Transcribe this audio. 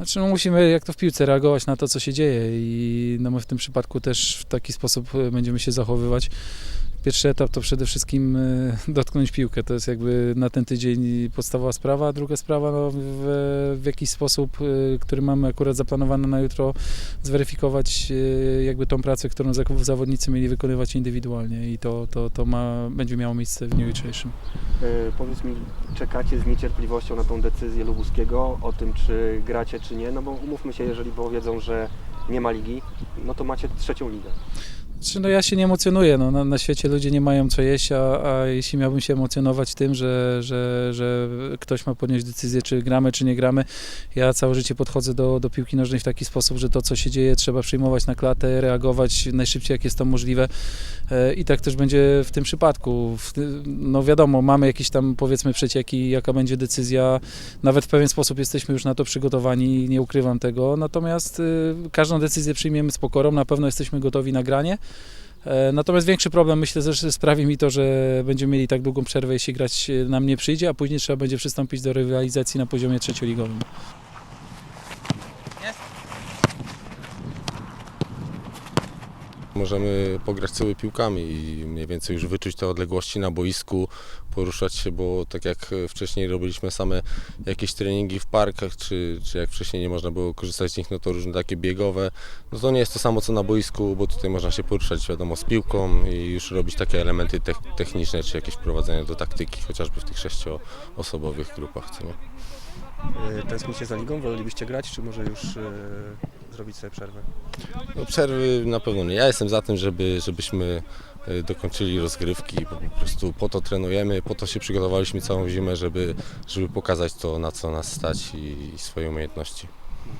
Znaczy no musimy, jak to w piłce, reagować na to, co się dzieje i no my w tym przypadku też w taki sposób e, będziemy się zachowywać. Pierwszy etap to przede wszystkim e, dotknąć piłkę, to jest jakby na ten tydzień podstawowa sprawa, a druga sprawa no, w, w jakiś sposób, e, który mamy akurat zaplanowany na jutro, zweryfikować e, jakby tą pracę, którą zawodnicy mieli wykonywać indywidualnie i to, to, to ma, będzie miało miejsce w dniu jutrzejszym. E, Powiedz mi, czekacie z niecierpliwością na tą decyzję Lubuskiego o tym, czy gracie, czy nie? No bo umówmy się, jeżeli powiedzą, że nie ma ligi, no to macie trzecią ligę. Znaczy, no ja się nie emocjonuję. No, na, na świecie ludzie nie mają co jeść, a, a jeśli miałbym się emocjonować tym, że, że, że ktoś ma podjąć decyzję, czy gramy, czy nie gramy, ja całe życie podchodzę do, do piłki nożnej w taki sposób, że to, co się dzieje, trzeba przyjmować na klatę, reagować najszybciej, jak jest to możliwe. E, I tak też będzie w tym przypadku. No wiadomo, mamy jakieś tam powiedzmy przecieki, jaka będzie decyzja. Nawet w pewien sposób jesteśmy już na to przygotowani, nie ukrywam tego. Natomiast y, każdą decyzję przyjmiemy z pokorą, na pewno jesteśmy gotowi na granie. E, Natomiast większy problem myślę, że sprawi mi to, że będziemy mieli tak długą przerwę, jeśli grać e, nam nie przyjdzie, a później trzeba będzie przystąpić do rywalizacji na poziomie trzecioligowym. Możemy pograć całymi piłkami i mniej więcej już wyczuć te odległości na boisku, poruszać się, bo tak jak wcześniej robiliśmy same jakieś treningi w parkach, czy, czy jak wcześniej nie można było korzystać z nich, no to różne takie biegowe, no to nie jest to samo co na boisku, bo tutaj można się poruszać wiadomo z piłką i już robić takie elementy tech- techniczne, czy jakieś prowadzenie do taktyki, chociażby w tych sześcioosobowych grupach, co nie? E, Tęsknicie za ligą? Wolelibyście grać, czy może już e, zrobić sobie przerwę? No przerwy na pewno nie. Ja jestem za tym, żeby, żebyśmy e, dokończyli rozgrywki, bo po prostu po to trenujemy, po to się przygotowaliśmy całą zimę, żeby, żeby pokazać to, na co nas stać i, i swoje umiejętności.